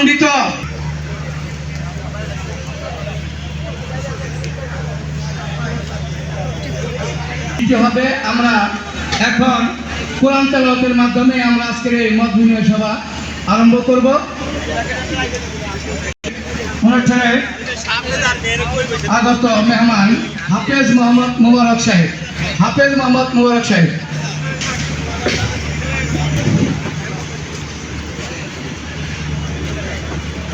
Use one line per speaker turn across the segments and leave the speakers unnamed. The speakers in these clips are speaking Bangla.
মণ্ডিত হবে আমরা এখন কোরআন তেলাওয়াতের মাধ্যমে আমরা আজকের এই মত বিনিময় সভা আরম্ভ করব। আগত মেহমান হাফেজ মোহাম্মদ মুবারক সাহেব। হাফেজ মোহাম্মদ মুবারক সাহেব।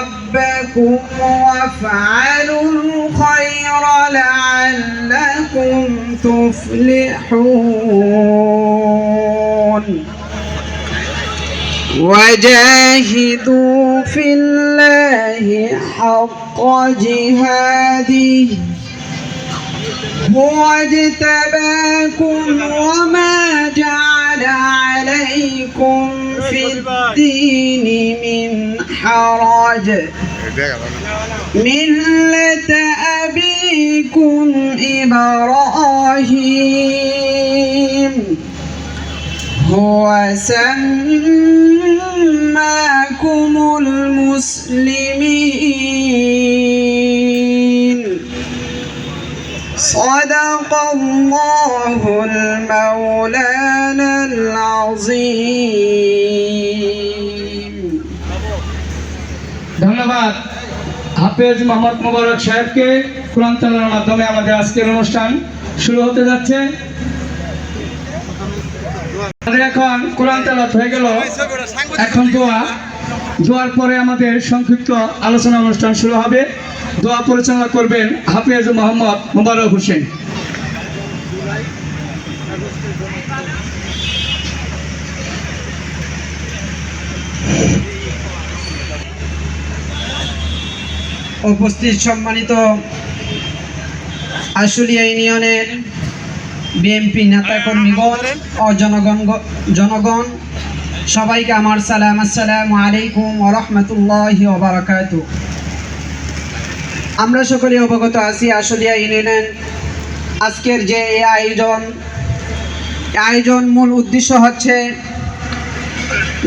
ربكم وافعلوا الخير لعلكم تفلحون. وجاهدوا في الله حق جهاده. هو اجتباكم وما جعل في الدين من حرج. ملة أبيكم إبراهيم. هو سماكم المسلمين. صدق الله المولانا العظيم
ধন্যবাদ হাফেজ মোহাম্মদ মুবারক সাহেবকে কোরআন তেলাওয়াতের মাধ্যমে আমাদের আজকের অনুষ্ঠান শুরু হতে যাচ্ছে আমাদের এখন কোরআন তেলাওয়াত হয়ে গেল এখন দোয়া দোয়ার পরে আমাদের সংক্ষিপ্ত আলোচনা অনুষ্ঠান শুরু হবে দোয়া পরিচালনা করবেন হাফেজ মোহাম্মদ মুবারক হোসেন
উপস্থিত সম্মানিত আশুলিয়া ইউনিয়নের বিএনপি নেতাকর্মীগণ ও জনগণ জনগণ সবাইকে আমার সালাম আসসালামু আলাইকুম ও রহমতুল্লাহ ওবরাকাত আমরা সকলে অবগত আছি আশুলিয়া ইউনিয়নের আজকের যে এই আয়োজন। আয়োজন মূল উদ্দেশ্য হচ্ছে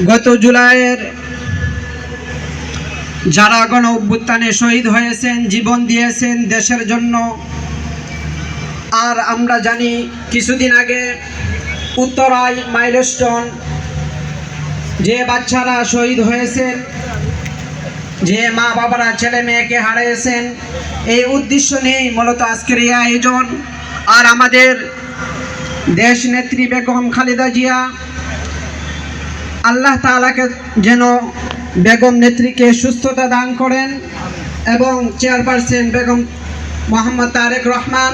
গত জুলাইয়ের যারা গণ অভ্যুত্থানে শহীদ হয়েছেন, জীবন দিয়েছেন দেশের জন্য। আর আমরা জানি, কিছুদিন আগে উত্তরায় মাইলস্টোন যে বাচ্চারা শহীদ হয়েছেন যে মা বাবারা, ছেলে মেয়েকে হারিয়েছেন, এই উদ্দেশ্য নিয়েই মূলত আজকের এই আয়োজন। আর আমাদের দেশ নেত্রী বেগম খালেদা জিয়া, আল্লাহ তাআলাকে যেন বেগম নেত্রীকে সুস্থতা দান করেন এবং চেয়ারপারসন বেগম মোহাম্মদ তারেক রহমান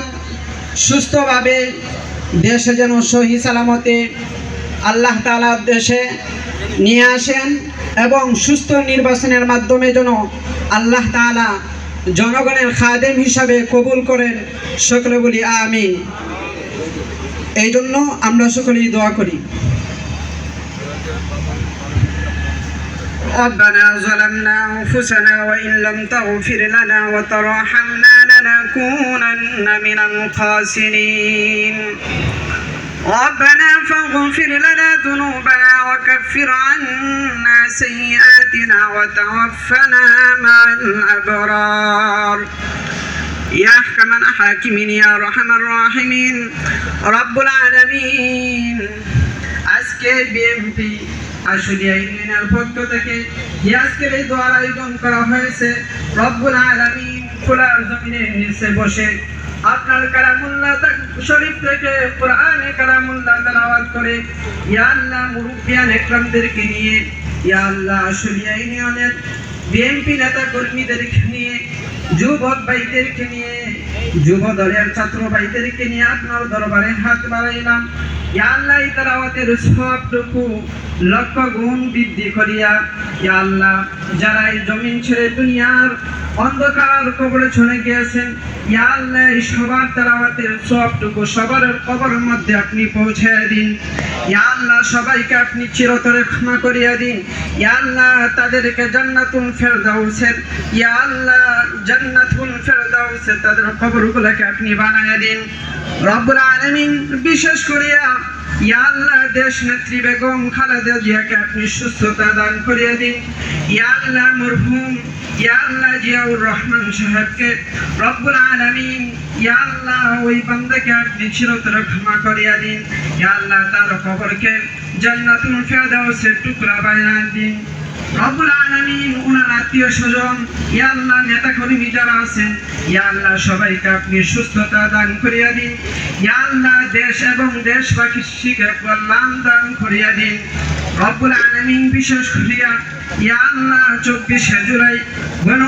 সুস্থভাবে দেশে যেন সহি সালামতে আল্লাহ তালার দেশে নিয়ে আসেন এবং সুস্থ নির্বাচনের মাধ্যমে যেন আল্লাহ তাআলা জনগণের খাদেম হিসাবে কবুল করেন। সকলে বলি আমিন। এই জন্য আমরা সকলেই দোয়া করি। ربنا ظلمنا أنفسنا وإن لم تغفر لنا وترحمنا لنكونن من الخاسرين ربنا فاغفر لنا ذنوبنا وكفر عنا سيئاتنا وتوفنا مع الأبرار يا أحكم الحاكمين يا أرحم الراحمين رب العالمين আজকে বিএমপি আশুলিয়া ইউনিয়নের পক্ষ থেকে এই দোয়ার আয়োজন করা হয়েছে, রব্বুল আলামিন বসে আপনার শরীফ থেকে কোরআনে কালামুল্লাহ তেলাওয়াত করে, ইয়া আল্লাহ মুরব্বিয়ান একরামদেরকে নিয়ে, ইয়া আল্লাহ আশুলিয়া ইউনিয়নের বিএনপি নেতা কর্মীদেরকে নিয়ে, যুবক ভাইদেরকে নিয়ে যুব দলের ছাত্র ভাইদেরকে নিয়ে আপনার দরবারে হাত বাড়াইলাম। এই সবটুকু লক্ষ গুণ বৃদ্ধি করিয়া যারা এই জমিন ছেড়ে দুনিয়ার অন্ধকার কবরে চলে গিয়েছেন সবার তেলাওয়াতের সবটুকু সবার কবরের মধ্যে আপনি পৌঁছে দিন। ইয়া আল্লাহ, সবাইকে আপনি চিরতরে ক্ষমা করিয়া দিন। ইয়া আল্লাহ, তাদেরকে জান্নাতুল ফেরদাউসের, ইয়া আল্লাহ, জান্নাতুল ফেরদাউসের তাদের কবরগুলোকে আপনি বানায়া দিন। রব্বুল আলামিন বিশেষ করিয়া ইয়া আল্লাহ দেশ নেত্রী বেগম খালেদা জিয়াকে আপনি সুস্থতা দান করিয়া দিন। ইয়া আল্লাহ মরহুম, ইয়া আল্লাহ জিয়াউর রহমান সাহেবকে রব্বুল আলামিন, ইয়া আল্লাহ ওই বান্দাকে আপনি চিরতরে ক্ষমা করিয়া দিন। ইয়া আল্লাহ তার কবরকে জান্নাতুল ফেরদাউসের টুকরা বানিয়ে দিন। রব্বুল আলামিন ওনার আত্মীয় স্বজন, ইয়া আল্লাহ নেতা কর্মী যারা আছেন, ইয়া আল্লাহ সবাইকে আপনি সুস্থতা দান করিয়া দিন। ইয়া আল্লাহ দেশ এবং দেশবাসীকে কল্যাণ দান করিয়া দিন। রব্বুল আলামিন বিশেষ করিয়া ইয়া আল্লাহ চব্বিশে জুলাই গণ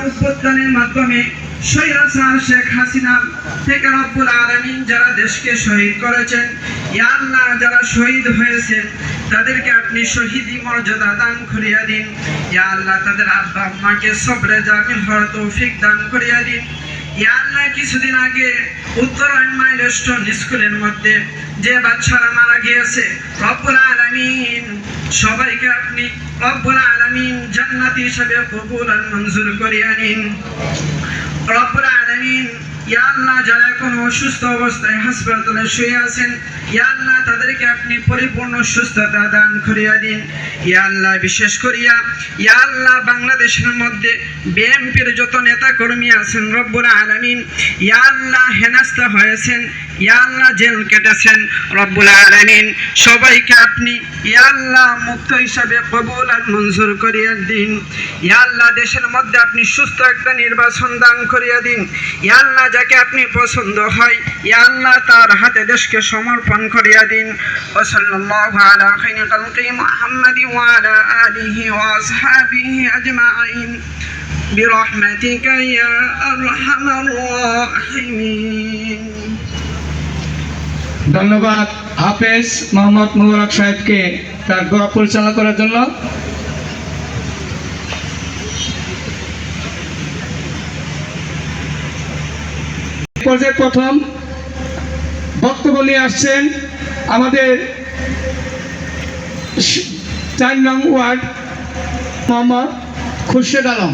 মাধ্যমে স্বৈরাচার শেখ হাসিনা থেকে রব্বুল আলামিন যারা দেশকে শহীদ করেছেন, ইয়া আল্লাহ যারা শহীদ হয়েছেন তাদেরকে আপনি শহীদি মর্যাদা দান করিয়া দিন। ইয়া আল্লাহ, তাদের আব্বা আম্মাকে সবরে জামিল হওয়ার তৌফিক দান করিয়া দিন। ইয়া আল্লাহ, কিছুদিন আগে উত্তরায়ণ মাইলস্টোন স্কুলের মধ্যে যে বাচ্চারা মারা গিয়েছে, রব্বুল আলামিন, সবাইকে আপনি রব্বুল আলামিন জান্নাতি হিসাবে কবুল আর মঞ্জুর করিয়া নিন। রব্বুল আলামিন, ইয়া আল্লাহ, যারা এখন অসুস্থ অবস্থায় হাসপাতালে শুয়ে আছেন, ইয়া আল্লাহ তাদেরকে আপনি পরিপূর্ণ সুস্থতা দান করিয়া দিন। ইয়া আল্লাহ, বিশেষ করিয়া, ইয়া আল্লাহ, বাংলাদেশের মধ্যে বিএনপির যত নেতা কর্মী আছেন, রব্বুল আলামিন, ইয়া আল্লাহ হেনাস্তা হয়েছেন, ইয়া আল্লাহ জেল কেটেছেন, রব্বুল আলামিন, সবাইকে আপনি ইয়া আল্লাহ মুক্ত হিসাবে কবুল আর মঞ্জুর করিয়া দিন। ইয়া আল্লাহ দেশের মধ্যে আপনি সুস্থ একটা নির্বাচন দান করিয়া দিন। ইয়া আল্লাহ যাকে আপনি পছন্দ হয়, ইয়া আল্লাহ তার হাতে দেশকে সমর্পণ করিয়া দিন। ও সাল্লাল্লাহু আলা খাইরি খালকি মুহাম্মাদি ওয়া আলা আলিহি ওয়া আসহাবিহি আজমাইন برحمتك يا أرحم الراحمين
ধন্যবাদ হাফেজ মোহাম্মদ মুবারক সাহেবকে তার দোয়া পরিচালনা করার জন্য এই পর্যায়ে প্রথম বক্তব্য নিয়ে আসছেন আমাদের চার নং ওয়ার্ড মোহাম্মদ খুরশেদ আলম।